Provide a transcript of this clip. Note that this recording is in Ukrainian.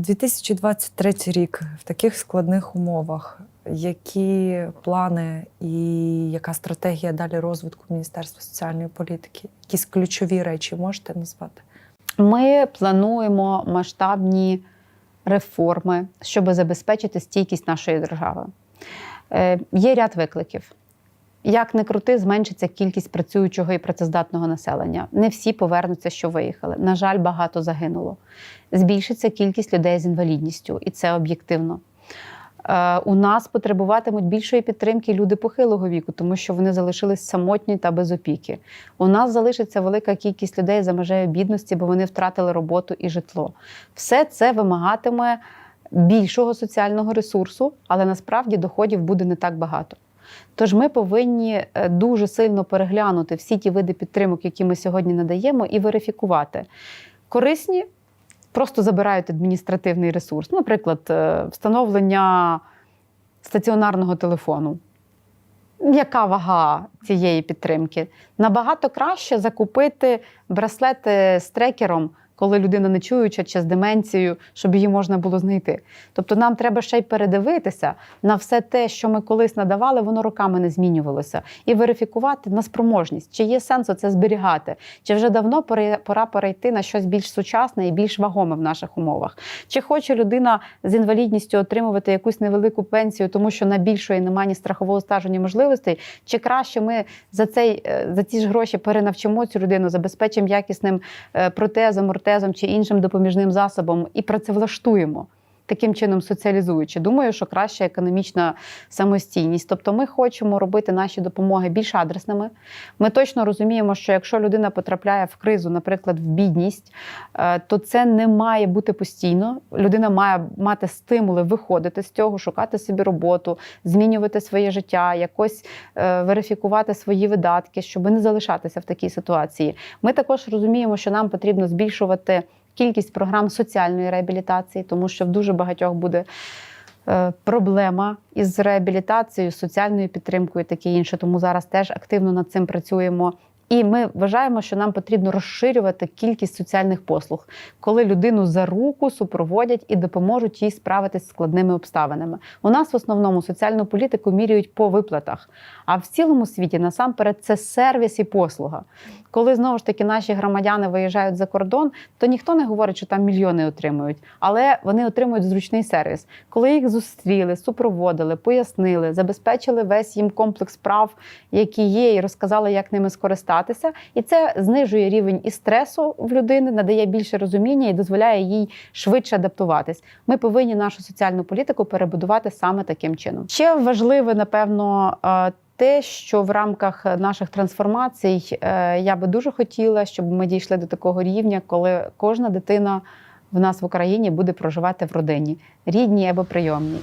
2023 рік в таких складних умовах. Які плани і яка стратегія далі розвитку Міністерства соціальної політики? Якісь ключові речі можете назвати? Ми плануємо масштабні реформи, щоб забезпечити стійкість нашої держави. Е, Є ряд викликів. Як не крути, зменшиться кількість працюючого і працездатного населення. Не всі повернуться, що виїхали. На жаль, багато загинуло. Збільшиться кількість людей з інвалідністю, і це об'єктивно. Е, У нас потребуватимуть більшої підтримки люди похилого віку, тому що вони залишились самотні та без опіки. У нас залишиться велика кількість людей за межею бідності, бо вони втратили роботу і житло. Все це вимагатиме більшого соціального ресурсу, але насправді доходів буде не так багато. Тож ми повинні е, дуже сильно переглянути всі ті види підтримок, які ми сьогодні надаємо, і верифікувати. Корисні просто забирають адміністративний ресурс. Наприклад, е, встановлення стаціонарного телефону. Яка вага цієї підтримки? Набагато краще закупити браслети з трекером, коли людина не чуюча чи з деменцією, щоб її можна було знайти. Тобто нам треба ще й передивитися на все те, що ми колись надавали, воно роками не змінювалося, і верифікувати на спроможність, чи є сенс це зберігати, чи вже давно пора перейти на щось більш сучасне і більш вагоме в наших умовах. Чи хоче людина з інвалідністю отримувати якусь невелику пенсію, тому що на більшої немає ні страхового стажу, ні можливостей, чи краще ми за цей е, за ці ж гроші перенавчимо цю людину, забезпечимо якісним е, протезом, ортезом чи іншим допоміжним засобом і працевлаштуємо. Таким чином соціалізуючи, думаю, що краща економічна самостійність. Тобто, ми хочемо робити наші допомоги більш адресними. Ми точно розуміємо, що якщо людина потрапляє в кризу, наприклад, в бідність, е, то це не має бути постійно. Людина має мати стимули виходити з цього, шукати собі роботу, змінювати своє життя, якось е, верифікувати свої видатки, щоб не залишатися в такій ситуації. Ми також розуміємо, що нам потрібно збільшувати кількість програм соціальної реабілітації, тому що в дуже багатьох буде е, проблема із реабілітацією, соціальною підтримкою, таке інше. Тому зараз теж активно над цим працюємо. І ми вважаємо, що нам потрібно розширювати кількість соціальних послуг, коли людину за руку супроводять і допоможуть їй справитися з складними обставинами. У нас в основному соціальну політику міряють по виплатах, а в цілому світі насамперед це сервіс і послуга. Коли знову ж таки наші громадяни виїжджають за кордон, то ніхто не говорить, що там мільйони отримують, але вони отримують зручний сервіс. Коли їх зустріли, супроводили, пояснили, забезпечили весь їм комплекс прав, які є, і розказали, як ними скористатися. І це знижує рівень і стресу в людини, надає більше розуміння і дозволяє їй швидше адаптуватись. Ми повинні нашу соціальну політику перебудувати саме таким чином. Ще важливе, напевно. е, те, що в рамках наших трансформацій е, я би дуже хотіла, щоб ми дійшли до такого рівня, коли кожна дитина в нас в Україні буде проживати в родині, рідній або прийомній.